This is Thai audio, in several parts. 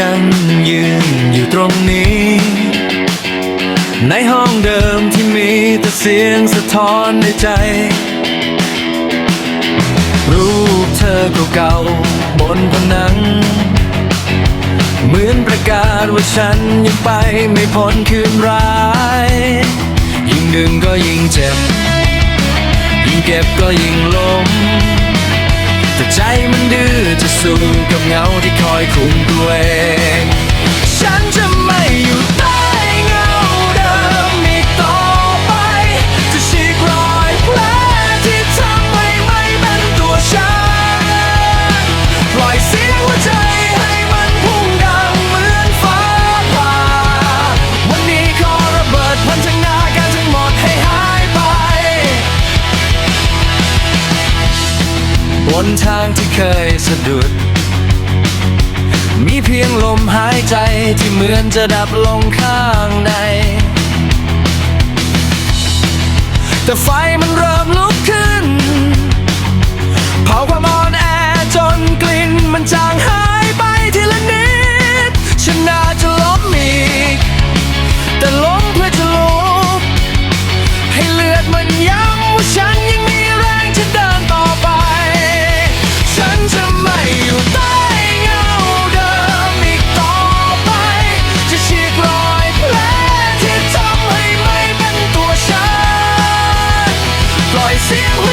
ยังยืนอยู่ตรงนี้ ในห้องเดิมที่มีแต่เสียงสะท้อนในใจ รูปเธอเก่าๆบนผนัง เหมือนประกาศว่าฉันยังไปไม่พ้นคืนร้าย ยิ่งดึงก็ยิ่งเจ็บ ยิ่งเก็บก็ยิ่งล้มแต่ใจมันดื้อจะสู้กับ ที่คอยคุมตัวเองฉันจะไม่อยู่ใต้เงาเดิมอีกต่อไป จะฉีกรอยแผลที่ทำให้ไม่เป็นตัวฉันปล่อยเสียงหัวใจให้มันพุ่งดังเหมือนฟ้าผ่าวันนี้ขอระเบิดพันธนาการทั้งหมดให้หายไป บนทางที่เคยสะดุด เพียงลมหายใจที่เหมือนจะดับลงข้างใน แต่ไฟมันเริ่มลุก ป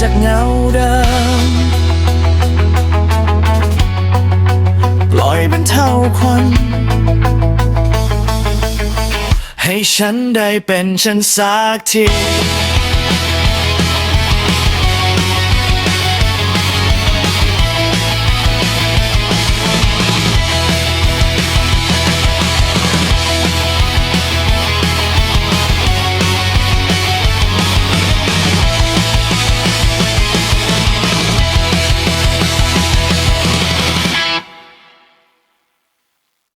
จากเงาเดิม ปล่อยเป็นเท่าควัน ให้ฉันได้เป็นฉันสักที